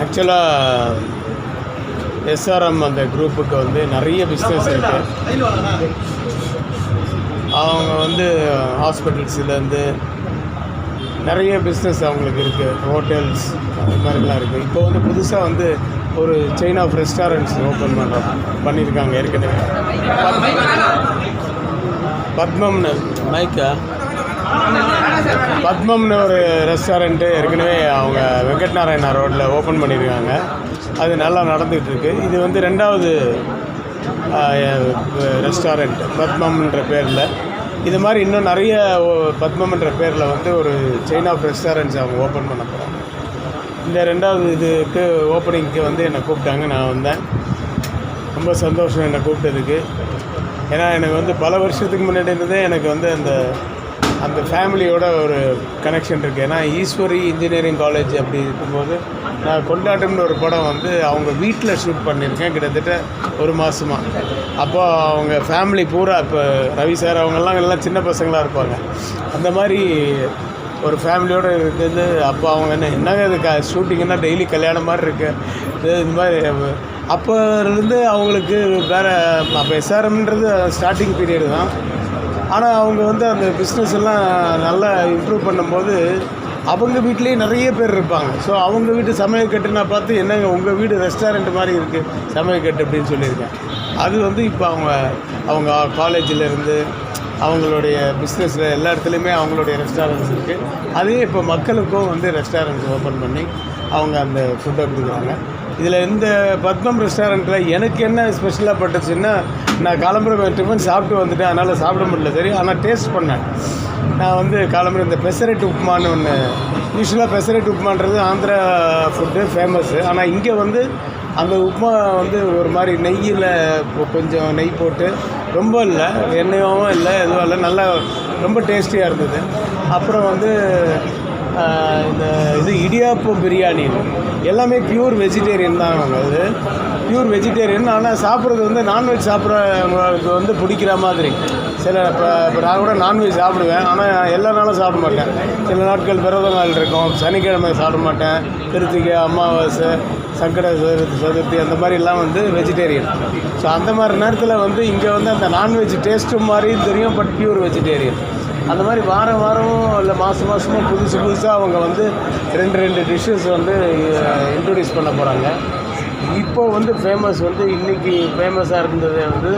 ஆக்சுவலாக எஸ்ஆர்எம் அந்த குரூப்புக்கு வந்து நிறைய பிஸ்னஸ் இருக்குது அவங்க வந்து ஹாஸ்பிட்டல்ஸ்லேருந்து நிறைய பிஸ்னஸ் அவங்களுக்கு இருக்குது ஹோட்டல்ஸ் அது மாதிரிலாம் இருக்குது இப்போ வந்து புதுசாக வந்து ஒரு செயின் ஆஃப் ரெஸ்டாரண்ட்ஸ் ஓப்பன் பண்ணுறோம் பண்ணியிருக்காங்க ஏற்கனவே. பத்மம்னு. மைக்கா பத்மம்னு ஒரு ரெஸ்டாரண்ட்டு ஏற்கனவே அவங்க வெங்கட் நாராயணா ரோட்டில் ஓப்பன் பண்ணியிருக்காங்க. அது நல்லா நடந்துகிட்ருக்கு. இது வந்து ரெண்டாவது ரெஸ்டாரண்ட் பத்மம்ன்ற பேரில். இது மாதிரி இன்னும் நிறைய ஓ- பத்மம்ன்ற பேரில் வந்து ஒரு செயின் ஆஃப் ரெஸ்டாரண்ட்ஸ் அவங்க ஓப்பன் பண்ண போகிறாங்க இந்த ரெண்டாவது இதுக்கு ஓப்பனிங்க்கு வந்து என்னை கூப்பிட்டாங்க. நான் வந்தேன். ரொம்ப சந்தோஷம் என்னை கூப்பிட்டதுக்கு. ஏன்னா எனக்கு வந்து பல வருஷத்துக்கு முன்னாடி இருந்ததே எனக்கு வந்து அந்த அந்த ஃபேமிலியோட ஒரு கனெக்ஷன் இருக்குது ஏன்னா ஈஸ்வரி இன்ஜினியரிங் காலேஜ் அப்படி இருக்கும்போது நான் கொண்டாட்டம்னு ஒரு படம் வந்து அவங்க வீட்டில் ஷூட் பண்ணியிருக்கேன் கிட்டத்தட்ட ஒரு மாதமாக அப்போ அவங்க ஃபேமிலி பூரா இப்போ ரவி சார் அவங்கெல்லாம் எல்லாம் சின்ன பசங்களாக இருப்பாங்க. அந்த மாதிரி ஒரு ஃபேமிலியோடு இருக்குது அப்போ அவங்க என்ன என்னங்க இது க ஷூட்டிங்னா டெய்லி கல்யாணம் மாதிரி இருக்குது இது இந்த மாதிரி அப்போ இருந்து அவங்களுக்கு வேறு அப்போ எஸ்ஆர்எம்ன்றது ஸ்டார்டிங் பீரியடு தான். ஆனால் அவங்க வந்து அந்த பிஸ்னஸ் எல்லாம் நல்லா இம்ப்ரூவ் பண்ணும்போது அவங்க வீட்லேயே நிறைய பேர் இருப்பாங்க. ஸோ அவங்க வீட்டு சமையல்கட்டு நான் பார்த்து என்னங்க உங்கள் வீடு ரெஸ்டாரண்ட் மாதிரி இருக்குது சமையல்கட்டு அப்படின்னு சொல்லியிருக்கேன். அது வந்து இப்போ அவங்க அவங்க காலேஜில் இருந்து அவங்களுடைய பிஸ்னஸில் எல்லா இடத்துலையுமே அவங்களுடைய ரெஸ்டாரண்ட்ஸ் இருக்குது அதே இப்போ மக்களுக்கும் வந்து ரெஸ்டாரண்ட்ஸ் ஓப்பன் பண்ணி அவங்க அந்த ஃபுட்டை கொடுக்குறாங்க. இதில் இந்த பத்மம் ரெஸ்டாரண்ட்டில் எனக்கு என்ன ஸ்பெஷலாக பட்டுச்சுன்னா நான் காலம்புரம் டிஃபன் சாப்பிட்டு வந்துட்டேன். அதனால் சாப்பிட முடியல. சரி ஆனால் டேஸ்ட் பண்ணேன். நான் வந்து காலம்புரம் இந்த பெசரெட் உப்புமான்னு ஒன்று யூஸ்வலாக பெசரேட் உப்புமான்றது ஆந்திரா ஃபுட்டு ஃபேமஸ்ஸு ஆனால் இங்கே வந்து அந்த உப்புமா வந்து ஒரு மாதிரி நெய்யில் கொஞ்சம் நெய் போட்டு ரொம்ப இல்லை எண்ணெயாகவும் இல்லை எதுவும் இல்லை நல்லா ரொம்ப டேஸ்டியாக இருந்தது. அப்புறம் வந்து இந்த இது இடியாப்பம் பிரியாணி எல்லாமே பியூர் வெஜிடேரியன் தான் அவங்க அது. பியூர் வெஜிடேரியன் ஆனால் சாப்பிட்றது வந்து நான்வெஜ் சாப்பிட்றவங்களுக்கு வந்து பிடிக்கிற மாதிரி. சில இப்போ இப்போ நான் கூட நான்வெஜ் சாப்பிடுவேன். ஆனால் எல்லா நாளும் சாப்பிட மாட்டேன். சில நாட்கள் விரத நாள் இருக்கும். சனிக்கிழமை சாப்பிட மாட்டேன். கிருத்திகை அமாவாசை சங்கட சதுர்த்தி சதுர்த்தி அந்த மாதிரிலாம் வந்து வெஜிடேரியன் ஸோ அந்த மாதிரி நேரத்தில் வந்து இங்கே வந்து அந்த நான்வெஜ் டேஸ்ட்டும் மாதிரியும் தெரியும் பட் பியூர் வெஜிடேரியன் அந்த மாதிரி வாரம் வாரமும் இல்லை மாதம் மாதமும் புதுசு புதுசாக அவங்க வந்து ரெண்டு ரெண்டு டிஷ்ஷஸ் வந்து இன்ட்ரடியூஸ் பண்ண போகிறாங்க இப்போ வந்து ஃபேமஸ் வந்து இன்றைக்கி ஃபேமஸாக இருந்தது வந்து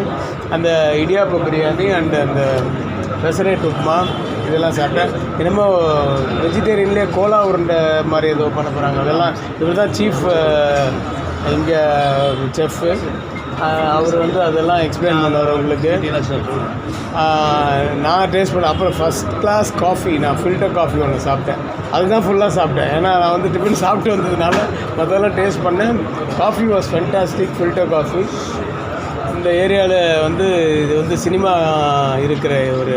அந்த இடியாப்ப பிரியாணி அண்ட் அந்த பெசரேட் உப்புமா இதெல்லாம் சாப்பிட்டேன் என்னமோ வெஜிடேரியன்லேயே கோலா உருண்டை மாதிரி ஏதோ பண்ண போகிறாங்க அதெல்லாம் இவர் தான் சீஃப் இங்கே செஃப்பு அவர் வந்து அதெல்லாம் எக்ஸ்பிளைன் பண்ணுவார் உங்களுக்கு நான் டேஸ்ட் பண்ண அப்புறம் ஃபஸ்ட் கிளாஸ் காஃபி நான் ஃபில்டர் காஃபி ஒன்று சாப்பிட்டேன். அதுதான் ஃபுல்லாக சாப்பிட்டேன். ஏன்னா நான் வந்து டிஃபன் சாப்பிட்டு வந்ததுனால மற்றெல்லாம் டேஸ்ட் பண்ணேன். Coffee was fantastic filter coffee இந்த ஏரியாவில் வந்து இது வந்து சினிமா இருக்கிற ஒரு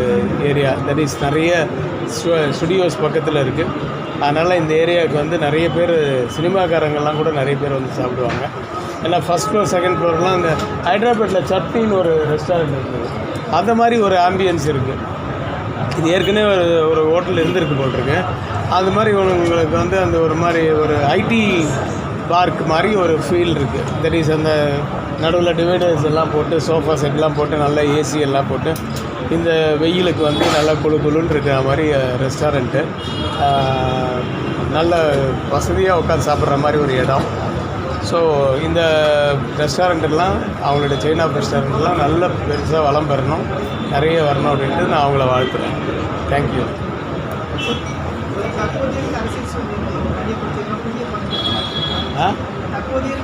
ஏரியா தட் இஸ் நிறைய ஸ்டுடியோஸ் பக்கத்தில் இருக்குது அதனால் இந்த ஏரியாவுக்கு வந்து நிறைய பேர் சினிமாக்காரங்கள்லாம் கூட நிறைய பேர் வந்து சாப்பிடுவாங்க. ஏன்னா ஃபஸ்ட் ஃப்ளோர் செகண்ட் ஃப்ளோர்லாம் அந்த ஹைதராபாத்தில் சட்னின்னு ஒரு ரெஸ்டாரண்ட் இருக்குது. அந்த மாதிரி ஒரு ஆம்பியன்ஸ் இருக்குது இது ஏற்கனவே ஒரு ஒரு ஹோட்டல் இருந்திருக்கு போட்டிருக்கு அது மாதிரி உங்களுக்கு வந்து அந்த ஒரு மாதிரி ஒரு ஐடி பார்க் மாதிரி ஒரு ஃபீல் இருக்குது தட் இஸ் அந்த நடுவில் டிவைடர்ஸ் எல்லாம் போட்டு சோஃபா செட்லாம் போட்டு நல்லா ஏசி எல்லாம் போட்டு இந்த வெயிலுக்கு வந்து நல்லா குளு குளுன்னு இருக்கிற மாதிரி ரெஸ்டாரண்ட்டு நல்ல வசதியாக உட்காந்து சாப்பிட்ற மாதிரி ஒரு இடம். ஸோ இந்த ரெஸ்டாரண்ட்டெல்லாம் அவங்களோட செயின் ஆஃப் ரெஸ்டாரண்ட்லாம் நல்ல பெருசாக வளம் பெறணும். நிறைய வரணும் அப்படின்ட்டு நான் அவங்கள வாழ்த்துறேன். தேங்க்யூ ஆ? புதிய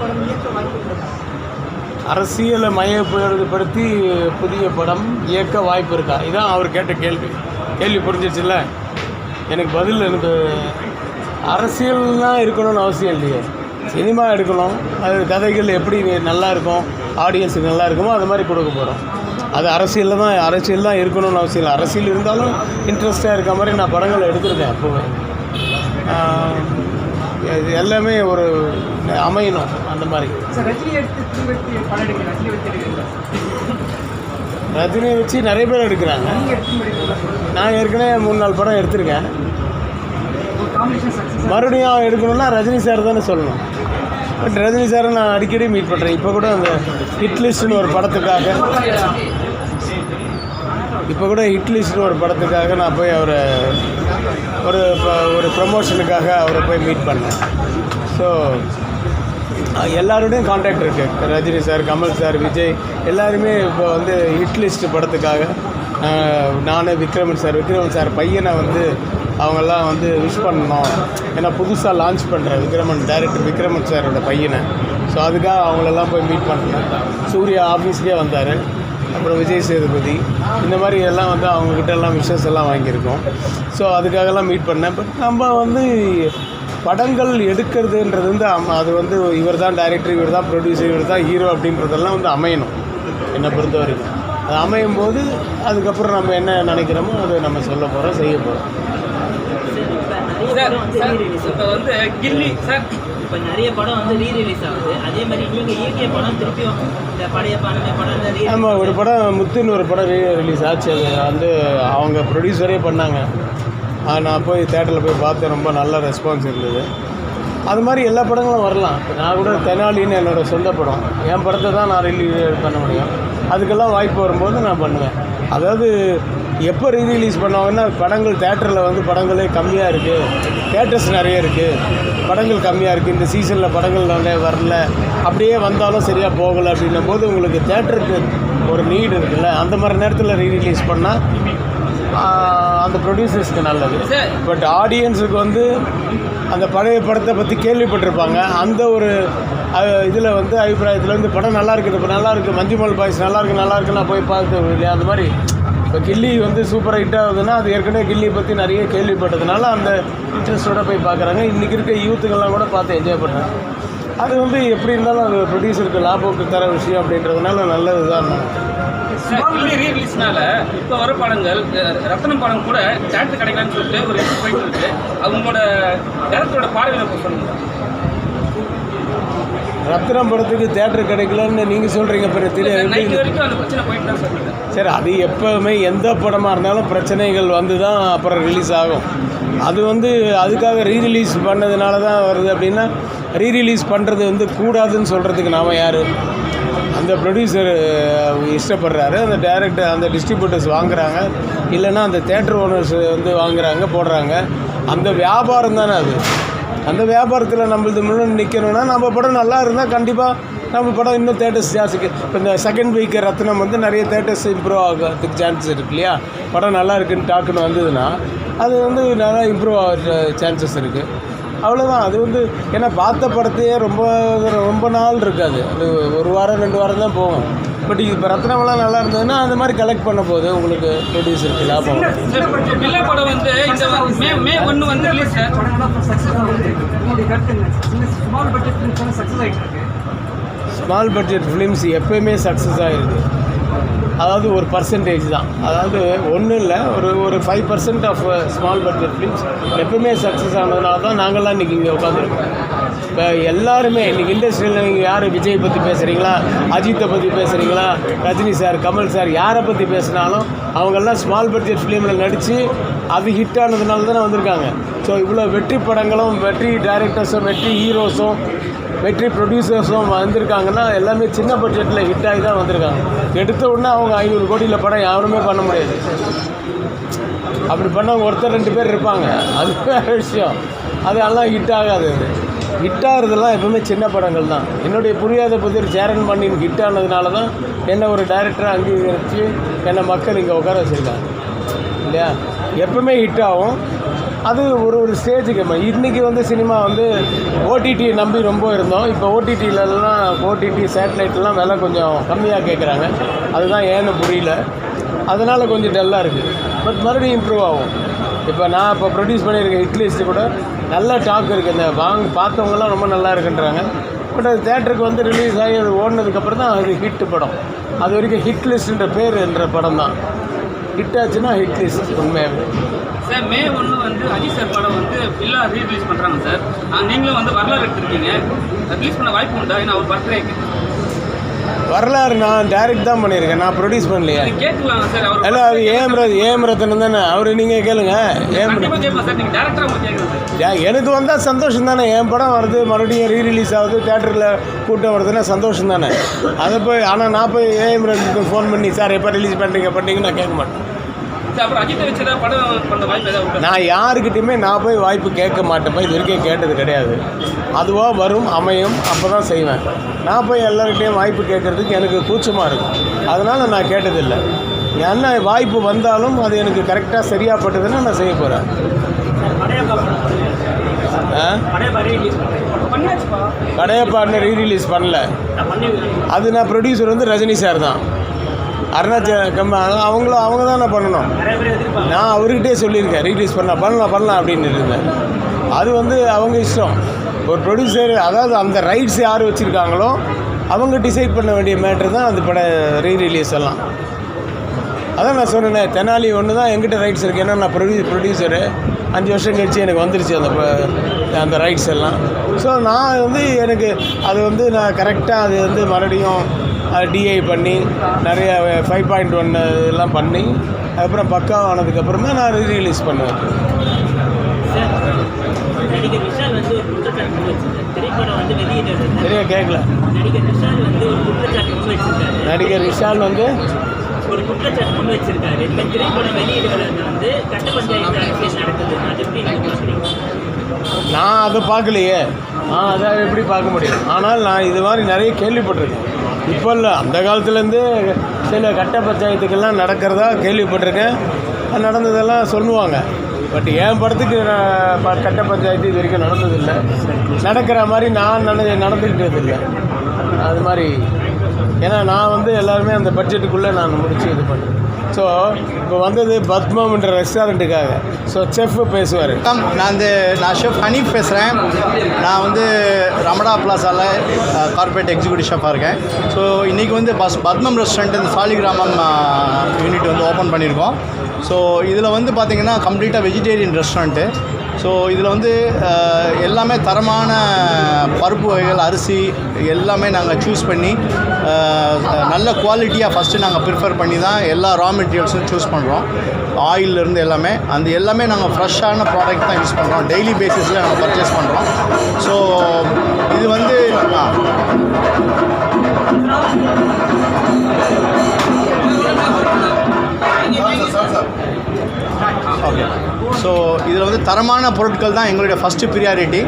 படம் இயக்க வாய்ப்பு அரசியலை மையப்படுத்தி புதிய படம் இயக்க வாய்ப்பு இருக்கா? இதான் அவர் கேட்ட கேள்வி. கேள்வி புரிஞ்சிச்சுல்ல எனக்கு பதில் எனக்கு அரசியல்லாம் இருக்கணும்னு அவசியம் இல்லையே. சினிமா எடுக்கணும். அது கதைகள் எப்படி நல்லா இருக்கும் ஆடியன்ஸுக்கு நல்லா இருக்குமோ அது மாதிரி கொடுக்க போகிறோம் அது அரசியலில் தான் அரசியல் தான் இருக்கணும்னு அவசியம் இல்லை. அரசியல் இருந்தாலும் இன்ட்ரெஸ்டாக இருக்க மாதிரி நான் படங்களை எடுத்திருக்கேன் இது எல்லாமே ஒரு அமையணும் அந்த மாதிரி. ரஜினியை வச்சு நிறைய பேர் எடுக்கிறாங்க. நான் ஏற்கனவே மூணு நாலு படம் எடுத்திருக்கேன். மறுபடியும் எடுக்கணும்னா ரஜினி சார் தானே சொல்லணும். பட் ரஜினி சாரை நான் அடிக்கடி மீட் பண்ணுறேன் இப்போ கூட அந்த ஹிட்லிஸ்ட்னு ஒரு படத்துக்காக இப்போ கூட ஹிட்லிஸ்ட்னு ஒரு படத்துக்காக நான் போய் அவரை ஒரு ஒரு ப்ரமோஷனுக்காக அவரை போய் மீட் பண்ணேன். ஸோ எல்லாரோடையும் காண்டாக்ட் இருக்குது ரஜினி சார் கமல் சார் விஜய் எல்லாருமே இப்போ வந்து ஹிட்லிஸ்ட் படத்துக்காக நான் விக்ரமன் சார் விக்ரமன் சார் பையனை வந்து அவங்கெல்லாம் வந்து விஷ் பண்ணணும் ஏன்னா புதுசாக லான்ச் பண்ணுறேன் விக்ரமன் டைரக்டர் விக்ரமன் சாரோட பையனை. ஸோ அதுக்காக அவங்களெல்லாம் போய் மீட் பண்ணேன் சூர்யா ஆஃபீஸ்க்கே வந்தார். அப்புறம் விஜய் சேதுபதி. இந்த மாதிரி எல்லாம் வந்து அவங்கக்கிட்ட எல்லாம் விஷஸ் எல்லாம் வாங்கியிருக்கோம். ஸோ அதுக்காகலாம் மீட் பண்ணேன். பட் நம்ம வந்து படங்கள் எடுக்கிறதுன்றது வந்து அது வந்து இவர் தான் டைரக்டர் இவர் தான் ப்ரொடியூசர் இவர் தான் ஹீரோ அப்படின்றதெல்லாம் வந்து அமையணும். என்னை பொறுத்த வரைக்கும் அது அமையும் போது அதுக்கப்புறம் நம்ம என்ன நினைக்கிறோமோ அதை நம்ம சொல்ல போகிறோம் செய்ய போகிறோம் சார் சார் இப்போ வந்து கில்லி சார். இப்போ நிறைய படம் வந்து ரீ ரிலீஸ் ஆகுது. அதே மாதிரி நீங்கள் இயக்கிய படம் திருப்பியும் இந்த பழைய பணமே படம் re- நம்ம ஒரு படம் முத்துன்னு ஒரு படம் ரிலீஸ் ஆச்சு. அது வந்து அவங்க ப்ரொடியூசரே பண்ணாங்க. நான் போய் தேட்டரில் போய் பார்த்தேன். ரொம்ப நல்ல ரெஸ்பான்ஸ் இருந்தது. அது மாதிரி எல்லா படங்களும் வரலாம். நான் கூட தெனாலின்னு என்னோட சொந்த படம். என் படத்தை தான் நான் ரிலீஸ் பண்ண முடியும். அதுக்கெல்லாம் வாய்ப்பு வரும்போது நான் பண்ணுவேன். அதாவது எப்போ ரீ ரிலீஸ் பண்ணுவாங்கன்னா படங்கள் தேட்டரில் வந்து படங்களே கம்மியாக இருக்குது தேட்டர்ஸ் நிறைய இருக்குது படங்கள் கம்மியாக இருக்குது இந்த சீசனில் படங்கள் நிறைய வரல. அப்படியே வந்தாலும் சரியாக போகலை அப்படின்னும் போது உங்களுக்கு தேட்டருக்கு ஒரு நீடு இருக்குல்ல. அந்த மாதிரி நேரத்தில் ரீ ரிலீஸ் பண்ணால் அந்த ப்ரொடியூசர்ஸ்க்கு நல்லது. பட் ஆடியன்ஸுக்கு வந்து அந்த பழைய படத்தை பற்றி கேள்விப்பட்டிருப்பாங்க. அந்த ஒரு இதில் வந்து அபிப்பிராயத்தில் வந்து படம் நல்லா இருக்குது இப்போ நல்லா இருக்குது மஞ்சுமல் பாய்ஸ் நல்லா இருக்கு நல்லா இருக்கு நான் போய் பார்த்து இல்லையா? அந்த மாதிரி இப்போ கில்லி வந்து சூப்பர் ஹிட் ஆகுதுன்னா அது ஏற்கனவே கில்லியை பற்றி நிறைய கேள்விப்பட்டதுனால அந்த இன்ட்ரெஸ்ட்டோட போய் பார்க்குறாங்க. இன்றைக்கி இருக்க யூத்துக்கெல்லாம் கூட பார்த்து என்ஜாய் பண்ணுறாங்க அது வந்து எப்படி இருந்தாலும் அது ப்ரொடியூசருக்கு லாபோக்கு தர விஷயம் அப்படின்றதுனால நல்லது தான். ரீரிலீஸ்னால இப்போ வர படங்கள் ரத்தனம் படம் கூட தேட்டர் கிடைக்கலான்னு சொல்லிட்டு ஒரு போயிட்டு இருக்கு. அவங்களோட டேரக்டரோட பார்வையில் சொல்லுங்க. ரத்னம் படத்துக்கு தேட்டர் கிடைக்கலன்னு நீங்கள் சொல்கிறீங்க பிறகு தெரியாது சார் அது எப்போவுமே எந்த படமாக இருந்தாலும் பிரச்சனைகள் வந்து தான் அப்புறம் ரிலீஸ் ஆகும். அது வந்து அதுக்காக ரீ ரிலீஸ் பண்ணதுனால தான் வருது அப்படின்னா ரீ ரிலீஸ் பண்ணுறது வந்து கூடாதுன்னு சொல்கிறதுக்கு நாம யார்? அந்த ப்ரொடியூசர் இஷ்டப்படுறாரு. அந்த டேரக்டர் அந்த டிஸ்ட்ரிபியூட்டர்ஸ் வாங்குறாங்க. இல்லைன்னா அந்த தேட்டர் ஓனர்ஸ் வந்து வாங்குறாங்க போடுறாங்க. அந்த வியாபாரம் தானே அது. அந்த வியாபாரத்தில் நம்மளது முன்னாடி நிற்கணும்னா நம்ம படம் நல்லா இருந்தால் கண்டிப்பாக நம்ம படம் இன்னும் தேட்டர்ஸ் ஜாஸ்திக்கு இப்போ இந்த செகண்ட் வீக் ரத்னம் வந்து நிறைய தேட்டர்ஸ் இம்ப்ரூவ் ஆகிறதுக்கு சான்சஸ் இருக்கு இல்லையா? படம் நல்லா இருக்குன்னு டாக்குன்னு வந்ததுன்னா அது வந்து நல்லா இம்ப்ரூவ் ஆகிற சான்சஸ் இருக்குது அவ்வளோதான் அது வந்து ஏன்னா பார்த்த படத்தையே ரொம்ப ரொம்ப நாள் இருக்காது. அது ஒரு வாரம் ரெண்டு வாரம் தான் போகும். பட் இப்போ ரத்னமெல்லாம் நல்லா இருந்ததுன்னா அந்த மாதிரி கலெக்ட் பண்ண போது உங்களுக்கு ப்ரொடியூசருக்கு லாபம். படம் வந்து இந்த மே மே ஒன்று ரிலீஸ் ஸ்மால் பட்ஜெட் ஃபிலிம்ஸ் எப்பயுமே சக்ஸஸ் ஆகிருக்கு அதாவது ஒரு பர்சன்டேஜ் தான். அதாவது ஒன்றும் இல்லை ஒரு ஒரு five percent of small budget films எப்பவுமே சக்ஸஸ் ஆனதுனால தான் நாங்கள்லாம் இன்றைக்கி இங்கே உட்காந்துருக்கோம் இப்போ எல்லாருமே இன்றைக்கி இண்டஸ்ட்ரியில் நீங்கள் யார் விஜய் பற்றி பேசுகிறீங்களா அஜித்தை பற்றி பேசுகிறீங்களா ரஜினி சார் கமல் சார் யாரை பற்றி பேசினாலும் அவங்கெல்லாம் ஸ்மால் பட்ஜெட் ஃபிலிமில் நடித்து அது ஹிட் ஆனதுனால தானே வந்திருக்காங்க. ஸோ இவ்வளோ வெற்றி படங்களும் வெற்றி டைரக்டர்ஸும் வெற்றி ஹீரோஸும் வெற்றி ப்ரொடியூசர்ஸும் வந்திருக்காங்கன்னா எல்லாமே சின்ன பட்ஜெட்டில் ஹிட் ஆகி தான் வந்திருக்காங்க. எடுத்த உடனே அவங்க ஐநூறு கோடியில் படம் யாருமே பண்ண முடியாது. அப்படி பண்ணவங்க ஒருத்தர் ரெண்டு பேர் இருப்பாங்க. அது வேறு விஷயம். அதெல்லாம் ஹிட் ஆகாது. அது ஹிட்டாகிறதுலாம் எப்பவுமே சின்ன படங்கள் தான். என்னுடைய புரியாத புதிர் சேரன் பண்ணின் ஹிட் ஆனதுனால தான் என்னை ஒரு டைரக்டரை அங்கீகரித்து என்னை மக்கள் இங்கே உட்கார வச்சுருக்காங்க. இல்லையா? எப்பவுமே ஹிட் ஆகும். அது ஒரு ஒரு ஸ்டேஜுக்கு இன்றைக்கி வந்து சினிமா வந்து ஓடிடியை நம்பி ரொம்ப இருந்தோம். இப்போ ஓடிடியிலலாம் ஓடிடி சேட்டலைட்லாம் விலை கொஞ்சம் கம்மியாக கேட்குறாங்க அதுதான் ஏன்னு புரியல. அதனால் கொஞ்சம் டல்லாக இருக்குது பட் மறுபடியும் இம்ப்ரூவ் ஆகும். இப்போ நான் இப்போ ப்ரொடியூஸ் பண்ணியிருக்க ஹிட் லிஸ்ட்டு கூட நல்ல டாக் இருக்குது இந்த வாங்க பார்த்தவங்கலாம் ரொம்ப நல்லா இருக்குன்றாங்க. பட் அது தேட்டருக்கு வந்து ரிலீஸ் ஆகி அது ஓடினதுக்கப்புறம் தான் அது ஹிட் படம். அது வரைக்கும் ஹிட் லிஸ்ட்டுன்ற பேர் என்ற படம் தான். ஹிட் ஆச்சுன்னா ஹிட் லிஸ்ட் உண்மையாகவே சார் மே ஒன்று வந்து அஜித் சார் படம் வந்து பில்லா ரீ ரிலீஸ் பண்ணுறாங்க சார் நீங்களும் வந்து வரலாறு எடுத்திருக்கீங்க. ரிலீஸ் பண்ண வாய்ப்பு உண்டா? ஏன்னா அவர் பர்த்டேக்கு வரலாறு நான் டைரக்ட் தான் பண்ணியிருக்கேன். நான் ப்ரொடியூஸ் பண்ணலையே. கேட்கலாம் சார் அவர் அது ஏம் ரத் ஏம் ரத்தனம் தானே? அவர் நீங்கள் கேளுங்க. ஏம் எனக்கு வந்தால் சந்தோஷம் தானே என் படம் வருது மறுபடியும் ரீ ரிலீஸ் ஆகுது தேட்டரில் கூட்டம் வருதுன்னா சந்தோஷம் தானே அதை போய் ஆனால் நான் போய் ஏஎம் ரஞ்சித்துக்கு ஃபோன் பண்ணி சார் எப்போ ரிலீஸ் பண்ணுறீங்க பண்ணுறீங்க நான் கேட்க மாட்டேன்? நான் யாருக்கிட்டையுமே நான் போய் வாய்ப்பு கேட்க மாட்டேன்ப்பா. இது வரைக்கும் கேட்டது கிடையாது. அதுவாக வரும் அமையும் அப்போ தான் செய்வேன். நான் போய் எல்லார்கிட்டையும் வாய்ப்பு கேட்குறதுக்கு எனக்கு கூச்சமாக இருக்கும். அதனால் நான் கேட்டதில்லை. என்ன வாய்ப்பு வந்தாலும் அது எனக்கு கரெக்டாக சரியாக பட்டதுன்னா நான் செய்ய போகிறேன் ஆ? இன்னும் கடையப்பான்னு ரீ ரிலீஸ் பண்ணல. அது நான் ப்ரொடியூசர் வந்து ரஜினி சார் தான். அருணாச்சல கம்ப அவங்களும் அவங்க தான் நான் பண்ணணும். நான் அவர்கிட்டே சொல்லியிருக்கேன் ரீலீஸ் பண்ணலாம் பண்ணலாம் பண்ணலாம் அப்படின்னு இருந்தேன். அது வந்து அவங்க இஷ்டம். ஒரு ப்ரொடியூசர் அதாவது அந்த ரைட்ஸ் யார் வச்சுருக்காங்களோ அவங்க டிசைட் பண்ண வேண்டிய மேட்ரு தான் அந்த பட ரீ ரிலீஸ் எல்லாம். அதான் நான் சொன்னேனே தெனாலி ஒன்று தான் எங்கிட்ட ரைட்ஸ் இருக்குது ஏன்னா நான் ப்ரொடியூ ப்ரொடியூசரு அஞ்சு வருஷம் கழிச்சு எனக்கு வந்துருச்சு அந்த அந்த ரைட்ஸ் எல்லாம். ஸோ நான் வந்து எனக்கு அது வந்து நான் கரெக்டாக அது வந்து மறுபடியும் டிஐ பண்ணி நிறைய ஃபைவ் பாயிண்ட் ஒன் இதெல்லாம் பண்ணி அதுக்கப்புறம் பக்கா ஆனதுக்கப்புறம் நான் ரிலீஸ் பண்ணுவேன். நடிகர் விஷால் வந்து ஒரு குற்றச்சாட்டு முன் வச்சிருக்காரு. திரைப்படம் வந்து வெளியிட்டு சரியா கேட்கல நடிகர் விஷால் வந்து ஒரு குற்றச்சாட்டு முன் வச்சிருக்காரு. நடிகர் விஷால் வந்து ஒரு குற்றச்சாட்டு முன் வச்சிருக்காரு. இந்த திரைப்படம் வெளியிடுவது வந்து கட்ட பஞ்சாயத்து நடக்குது. அது எப்படி நான் அதை பார்க்கலையே. நான் அதை எப்படி பார்க்க முடியும்? ஆனால் நான் இது மாதிரி நிறைய கேள்விப்பட்டிருக்கேன். இப்போ இல்லை அந்த காலத்துலேருந்து சில கட்ட பஞ்சாயத்துக்கெல்லாம் நடக்கிறதா கேள்விப்பட்டிருக்கேன். அது நடந்ததெல்லாம் சொல்லுவாங்க. பட் என் படத்துக்கு நான் ப- கட்ட பஞ்சாயத்து இது வரைக்கும் நடந்ததில்லை. நடக்கிற மாதிரி நான் நட நடந்துக்கிட்டது இல்லை அது மாதிரி ஏன்னா நான் வந்து எல்லாருமே அந்த பட்ஜெட்டுக்குள்ளே நான் முடிச்சு இது பண்ணேன் ஸோ இப்போ வந்தது பத்மம்ன்ற ரெஸ்டாரண்ட்டுக்காக ஸோ செஃப் பேசுவார். நான் வந்து நான் ஷெஃப் ஹனீஃப் பேசுகிறேன் நான் வந்து ரமடா பிளாசாவில் கார்பரேட் எக்ஸிக்யூட்டிவ் ஷெஃபாக இருக்கேன். ஸோ இன்றைக்கி வந்து பஸ் பத்மம் ரெஸ்டாரண்ட் இந்த சாலிகிராமம் யூனிட் வந்து ஓப்பன் பண்ணியிருக்கோம். ஸோ இதில் வந்து பார்த்திங்கன்னா கம்ப்ளீட்டாக வெஜிடேரியன் ரெஸ்டாரண்ட்டு ஸோ இதில் வந்து எல்லாமே தரமான பருப்பு வகைகள் அரிசி எல்லாமே நாங்கள் சூஸ் பண்ணி நல்ல குவாலிட்டியாக ஃபஸ்ட்டு நாங்கள் ப்ரிஃபர் பண்ணி தான் எல்லா ரா மெட்டீரியல்ஸும் சூஸ் பண்ணுறோம் ஆயிலிருந்து எல்லாமே. அந்த எல்லாமே நாங்கள் ஃப்ரெஷ்ஷான ப்ராடக்ட் தான் யூஸ் பண்ணுறோம் டெய்லி பேசிஸில் நாங்கள் பர்ச்சேஸ் பண்ணுறோம் ஸோ இது வந்து தரமான பொருட்கள் தான் எங்களுடைய ஃபஸ்ட்டு ப்ரியாரிட்டி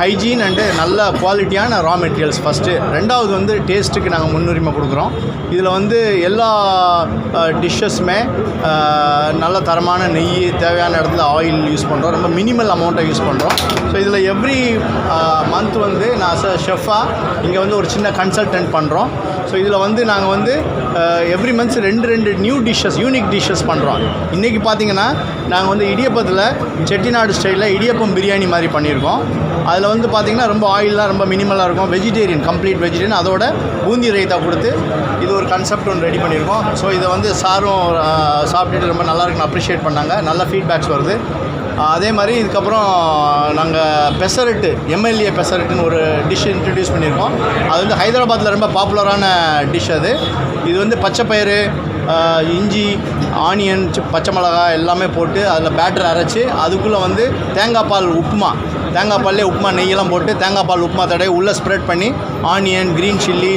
ஹைஜீன் அண்டு நல்ல குவாலிட்டியான ரா மெட்டீரியல்ஸ் ஃபஸ்ட்டு ரெண்டாவது வந்து டேஸ்ட்டுக்கு நாங்கள் முன்னுரிமை கொடுக்குறோம். இதில் வந்து எல்லா டிஷ்ஷஸுமே நல்ல தரமான நெய் தேவையான இடத்துல ஆயில் யூஸ் பண்ணுறோம் ரொம்ப மினிமல் அமௌண்ட்டை யூஸ் பண்ணுறோம் ஸோ இதில் எவ்ரி மந்த் வந்து நான் அஸ் ஷெஃபாக இங்கே வந்து ஒரு சின்ன கன்சல்டன்ட் பண்ணுறோம் ஸோ இதில் வந்து நாங்கள் வந்து எவ்ரி மந்த்ஸ் ரெண்டு ரெண்டு நியூ டிஷ்ஷஸ் யூனிக் டிஷ்ஷஸ் பண்ணுறோம் இன்றைக்கி பார்த்தீங்கன்னா நாங்கள் வந்து இடியப்பத்தில் செட்டிநாடு ஸ்டைலில் இடியப்பம் பிரியாணி மாதிரி பண்ணியிருக்கோம் அதில் வந்து பார்த்திங்கன்னா ரொம்ப ஆயிலெலாம் ரொம்ப மினிமலாக இருக்கும். வெஜிடேரியன் கம்ப்ளீட் வெஜிடேரியன் அதோட பூந்தி ரைத்தா கொடுத்து இது ஒரு கான்செப்ட் ஒன்று ரெடி பண்ணியிருக்கோம் ஸோ இதை வந்து சாரும் சாப்பிட்டுட்டு ரொம்ப நல்லா இருக்குன்னு அப்ரிஷியேட் பண்ணாங்க. நல்ல ஃபீட்பேக்ஸ் வருது. அதே மாதிரி இதுக்கப்புறம் நாங்கள் பெசரட்டு எம்எல்ஏ பெசரட்டுன்னு ஒரு டிஷ் இன்ட்ரடியூஸ் பண்ணியிருக்கோம். அது வந்து ஹைதராபாத்தில் ரொம்ப பாப்புலரான டிஷ் அது. இது வந்து பச்சைப்பயிறு இஞ்சி ஆனியன் பச்சை மிளகாய் எல்லாமே போட்டு அதில் பேட்டர் அரைச்சி அதுக்குள்ளே வந்து தேங்காய் பால் உப்புமா. தேங்காய் பால்லே உப்புமா நெய்யெல்லாம் போட்டு தேங்காய் பால் உப்புமா தடவை உள்ளே ஸ்ப்ரெட் பண்ணி ஆனியன் க்ரீன் சில்லி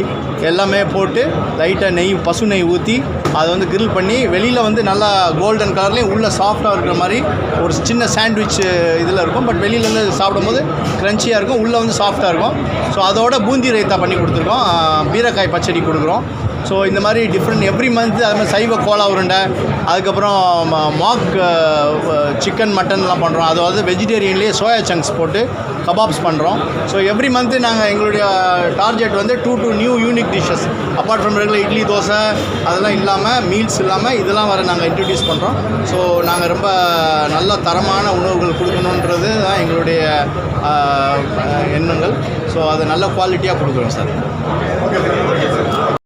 எல்லாமே போட்டு லைட்டாக நெய் பசு நெய் ஊற்றி அதை வந்து கிரில் பண்ணி வெளியில் வந்து நல்லா கோல்டன் கலர்லேயும் உள்ளே சாஃப்டாக இருக்கிற மாதிரி ஒரு சின்ன சாண்ட்விச் இதில் இருக்கும். பட் வெளியிலேருந்து சாப்பிடும்போது க்ரன்ச்சியாக இருக்கும். உள்ளே வந்து சாஃப்டாக இருக்கும். ஸோ அதோட பூந்தி ரைத்தா பண்ணி கொடுத்துருக்கோம். பீரக்காய் பச்சடி கொடுக்குறோம். ஸோ இந்த மாதிரி டிஃப்ரெண்ட் எவ்ரி மந்த் அது மாதிரி சைவ கோலா உருண்டை அதுக்கப்புறம் மாக் சிக்கன் மட்டன்லாம் பண்ணுறோம் அதாவது வெஜிடேரியன்லேயே சோயா சங்க்ஸ் போட்டு கபாப்ஸ் பண்ணுறோம் ஸோ எவ்ரி மந்த்து நாங்கள் எங்களுடைய டார்கெட் வந்து to do new unique dishes apart from regular idli dosa அதெல்லாம் இல்லாமல் மீல்ஸ் இல்லாமல் இதெல்லாம் வர நாங்கள் இன்ட்ரடியூஸ் பண்ணுறோம் ஸோ நாங்கள் ரொம்ப நல்ல தரமான உணவுகள் கொடுக்கணுன்றது தான் எங்களுடைய எண்ணங்கள். ஸோ அதை நல்ல குவாலிட்டியாக கொடுக்குறோம் சார்.